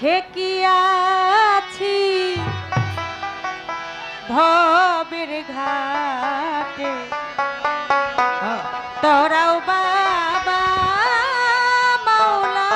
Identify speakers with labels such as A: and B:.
A: ঠেকিয়াছি ভবের ঘাটে। তোরাও বাবা মাওলা